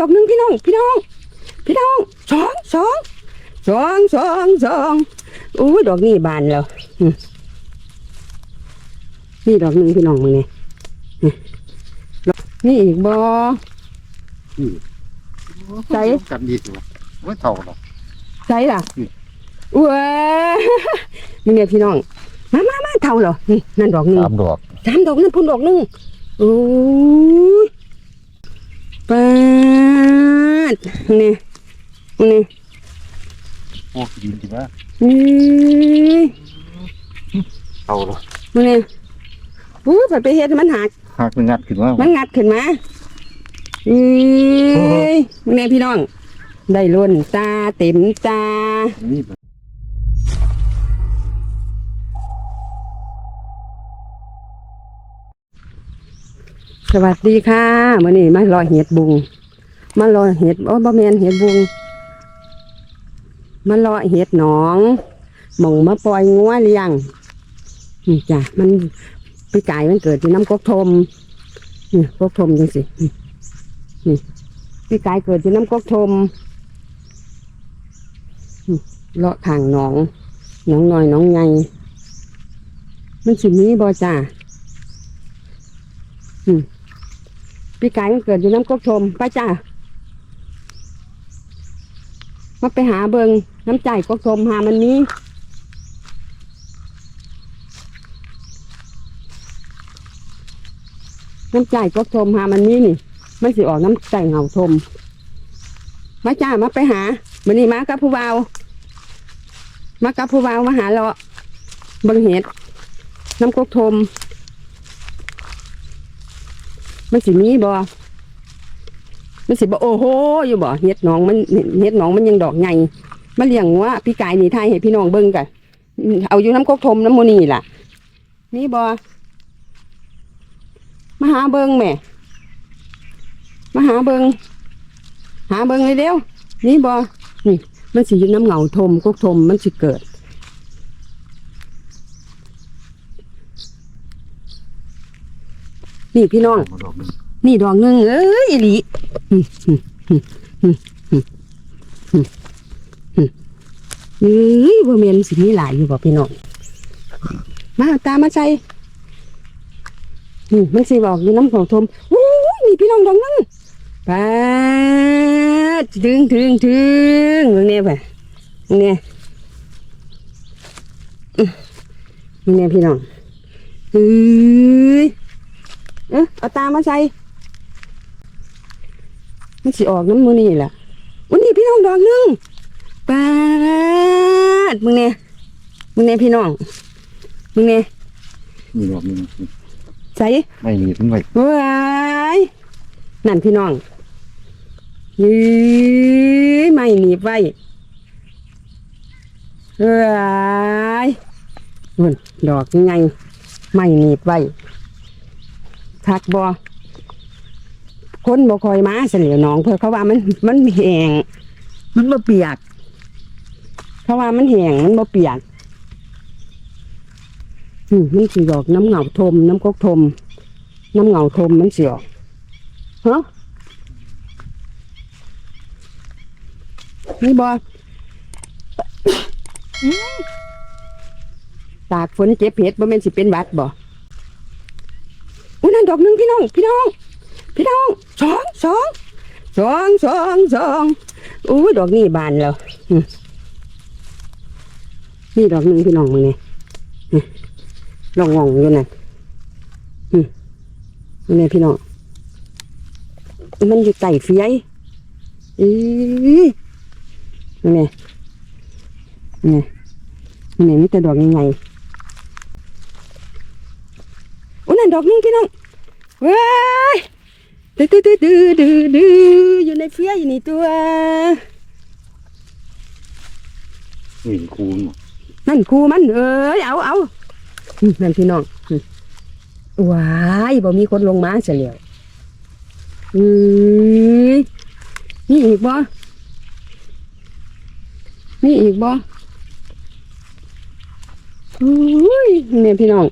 ดอกหนึ่งพี่น้อง พี่น้อง พี่น้องสองสองสองสองสองอู้ยดอกนี่บานแล้วอืมนี่ดอกหนึ่งพี่น้องมึงเนี่ยนี่อีกบอใส่กันดีสิวะว่าเท่าหรอกใช่ล่ะอืมอุ้ยมึงเนี่ยพี่น้องมามามาเท่าเหรอนี่นั่นดอกหนึ่งสามดอกสามดอกนั่นพุ่นดอกหนึ่งโอ้ยปา ดนี่นี่โอ้ดีจริงนะนี่เท่าหรอกมึงเนี่ยอู้ยไปเฮ็ดให้มันหักหากมันงัดขึ้นมามันงัดขึ้นมาอืยมึงเนี่ยพี่น้อง ได้ล้นตาเต็มตานี่สวัสดีค่ะมื่อนี้มารอเห็ดบุง มารอเห็ดโอ้บ่แมนเห็ดบุงมารอเห็ดหนองหมองมาปล่อยงัวเลี้ยงนี่จ้ะมันปีกายมันเกิดที่น้ำกกทมนี่กกทมจังสินี่นี่ปีกายเกิดที่น้ำกกทมเลาะทางหนองหนองน้อยหนองใหญ่มันสิมีบ่จ้าพี่กายมันเกิดอยู่น้ำกกทมไปจ้า มาไปหาเบิงน้ำใจกกทมหามันนี้น้ำใจกกทมหามันนี้นี่มันสิออกน้ำใจเหงาทมมาจ้ามาไปหามันนี้มากับผู้เบาวมากับผู้เบาวมาหาเลาเบิงเห็ดน้ำกกทมมันสิมีบ่ มันสิบ่โอ้โหอยู่บ่เฮ็ดหนองมันเฮ็ดหนองมันยังดอกใหญ่มาเลี้ยงวัวพี่กายนี่ไทยให้พี่น้องเบิ่งกันเอาอยู่น้ำกกทมน้ำโมนี่ล่ะนี่บ่มาหาเบิ่งแม่มาหาเบิ่งหาเบิ่งเลยเดียวนี่บ่นี่มันสิอยู่น้ำเหงาทมกกทมมันสิเกิด นี่พี่น้องดอกห นี่ดอกหนึ่งเอ้ยอีหลีอืมอืมอืมอืมอืมอืมอืมเอ้ยบ่แม่นสิมีหลายอยู่บ่พี่น้องมาตามาใส่นี่มันสิบอกอยู่น้ำของทมอู้ยนี่พี่น้องดอกหนึงปาถึงถึงถึงเนี่ยไปเนี่ยเนี่ยพี่น้องเฮ้ยเออเอาตามาใส่ มันสิออกน้ำมือนี่แหละวันนี้พี่น้องดอกหนึงปาดมึงเนี่ยมึงเนี่ยพี่น้องมึงเนี่ยนี่ดอกหนึงใส่ไม่มีมันไว้ว้ายนั่นพี่น้องยื้อไม่หนีบไว้ว้ายนู่นดอกยังไงไม่หนีบไว้ทักบอ คนบ่คอยมาเสลียวน้องเพื่อเขาว่ามันมันแห้งมันบ่เปียก เขาว่ามันแห้งมันบ่เปียกอืมมันสิดอกน้ำเหงาทม น้ำกกทม น้ำเหงาทมมันสียออกฮะนี่บอตากฝนเจ็บเห็ดบ่แม่นสิเป็นหวัดบ่อุ้ยนั่นดอกนึงพี่น้อง พี่น้อง พี่น้องสองสองสองสองสองอุ้ยดอกนี่บานแล้วนี่ดอกนึงพี่น้องมึงนี่อืมลองงองอยู่นั่นนี่พี่น้อง มันอยู่ไต่เฟียยอีนี่นี่นี่นี่มีแต่ดอกยังไงโอ้นั่นดอกนึงพี่น้องเว้ย ดื้อดื้อดื้อดื้อดื้อดื้ออยู่ในเฟียอยู่นี่ตัวนี่คูณนั่นครูมันเอ้ยเอาเอาอืมนั่นพี่น้องอืมว้ายบ่มีคนลงมาเสียแล้วอือนี่อีกบ่นี่อีกบ่อุ้ยเนี่ยพี่น้อง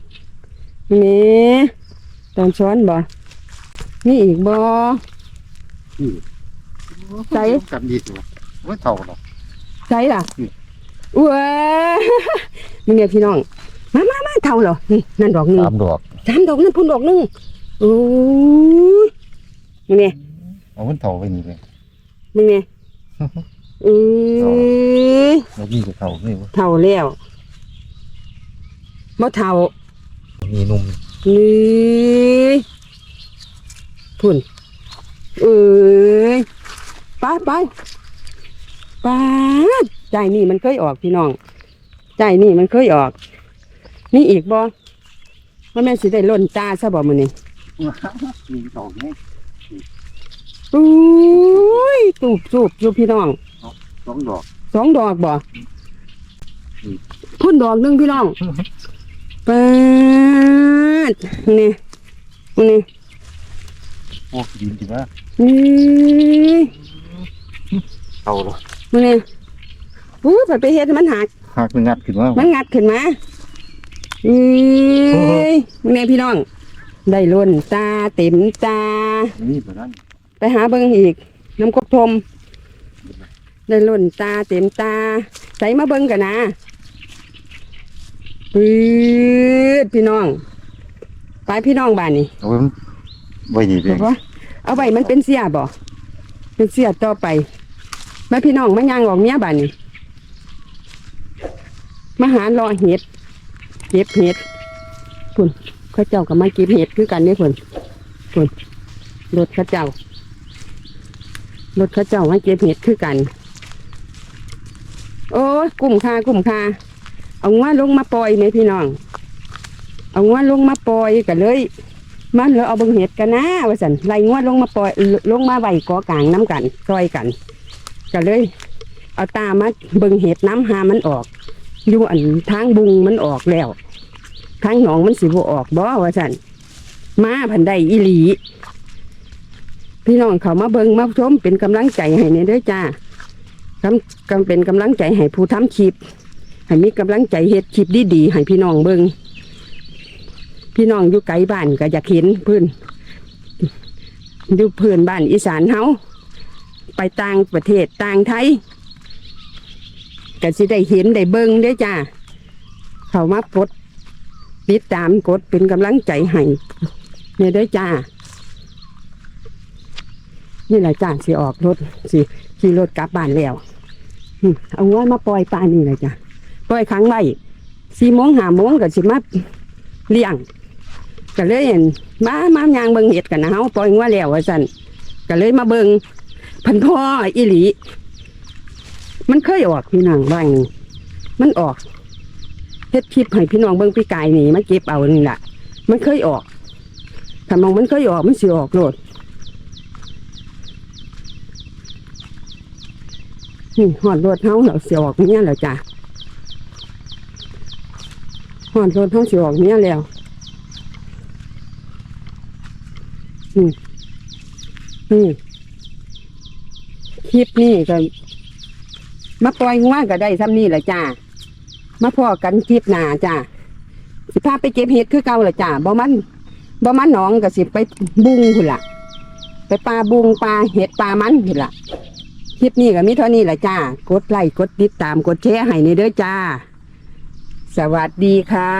นี่ตอนช้อนบ่ นี่อีกบ่นี่ใส่กันดีตัวไม่เท่าหรอกใช่ล่ะอืมว้ามึงเนี่ยพี่น้อง มามามาเท่าเหรอนี่นั่นดอกหนึ่งสามดอกสามดอกนั่นพุ่นดอกหนึ่งโอ้ยมึงเนี่ยเอามันเท่าไปนี่เลยมึงเนี่ยอือแล้วนี่ก็เท่านี่วะเท่าแล้วบ่เท่ามีนุ่มนี่ พุ่นเอ้ยไปไปไปใจนี่มันเคยออกพี่น้อง ใจนี่มันเคยออกมีอีกบ่ว่าแม่นสิได้ล่นตาซะบ่มื้อนี้มีดอกนี่อุ้ยตูบจูบอยู่พี่น้องสองดอกสองดอกบ่อืมพุ่นดอกหนึงพี่น้องเปิดนี่นี่ โอ้ดินจริงนะนี่เท่าหรอมึงนี่อู้ไปไปเฮ็ดให้มันหักหากมันงัดขึ้นมามันงัดขึ้นมาอืยมึงนี่พี่น้อง ได้ล้นตาเต็มตา นี่แบบนั้นไปหาเบิ่งอีก น้ำกบทม ได้ล้นตาเต็มตา ใส่มาเบิ่งกันนะปืดพี่น้อง ไปพี่น้องบ้านนี่เอาไว้มัน ไว้ดีเลบยอกว่าเอาไว้มันเป็นเสียบ่เป็นเสียต่อไป มาพี่น้องมาย่างออกเมียบ้านนี่มาหารอเห็ดเก็บเห็ดพุ่นเข้าเจ้ากับมาเก็บเห็ดคือกันเนี่ยพุ่นพุ่นรถข้าเจ้ารถข้าเจ้ามาเก็บเห็ดคือกัน โอ้ยกุ้มคากุ้มคาเอางว่าลงมาปล่อยไหมพี่น้อง เอางว่าลงมาปล่อยกันเลย มันแล้วเอาเบิ่งเห็ดกันนะว่าสันไล่งวดลงมาปล่อยลงมาไว้กอกลางน้ำกันซอยกันก็เลย เอาตามาเบิ่งเห็ดน้ำหามันออก อยู่อันทางบุงมันออกแล้วทางหนองมันสิบออกบ่ว่าสันมาพันใดอีหลี พี่น้องเขามาเบิ่งมาชมเป็นกำลังใจให้เนี่ยด้อจ้ากำกำเป็นกำลังใจให้ผู้ทำคลิปให้มีกำลังใจเฮ็ดคลิปดีๆให้พี่น้องเบิ่ง พี่น้องอยู่ไกลบ้านก็อยากเห็นเพื่อนอยู่เพื่อนบ้านอีสานเฮาไปต่างประเทศต่างไทยก็สิได้เห็นได้เบิ่งได้จ้าเขามากดติดตามกดเป็นกำลังใจให้เนี่ยได้จ้า นี่แหละจ้าสิออกรถสิขี่รถกลับบ้านแล้วเอาไว้มาปล่อยปลานี่เลยจ้ะปล่อยครั้งไว้สี่โมงห้าโมงก็สิมาเลี้ยง ก็เลยเห็นมามายางเบิ่งเห็ดกันนะเฮาปล่อยงัวแล้วว่าซั่นก็เลยมาเบิ่งพันพ่ออีหลี มันเคยออกพี่น้องบ้างนี่มันออกเฮ็ดคลิปให้พี่น้องเบิ่งพี่กายนี่มาเก็บเอานี่ล่ะ มันเคยออกถ้ามองมันเคยออกมันสิออกโลดนี่หอดรถเฮาเราสิออกเนี่ยแล้วจ้ะหอดรถเฮาสิออกเนี่ยแล้ว นี่คลิปนี่ก็มาปล่อยงัวก็ได้ซ้ำนี่แหละจ้ามาพ่อกันคลิปหนาจ้าสิพาไปเก็บเห็ดคือเก่าแหละจ้าบ่มันบ่มันหนองก็สิไปบุงพุ่นล่ะ ไปปลาบุงปลาเห็ดปลามันพุ่นล่ะคลิปนี้ก็มีเท่านี้แหละจ้ากดไลค์กดติดตามกดแชร์ให้ในเด้อจ้า สวัสดีค่ะ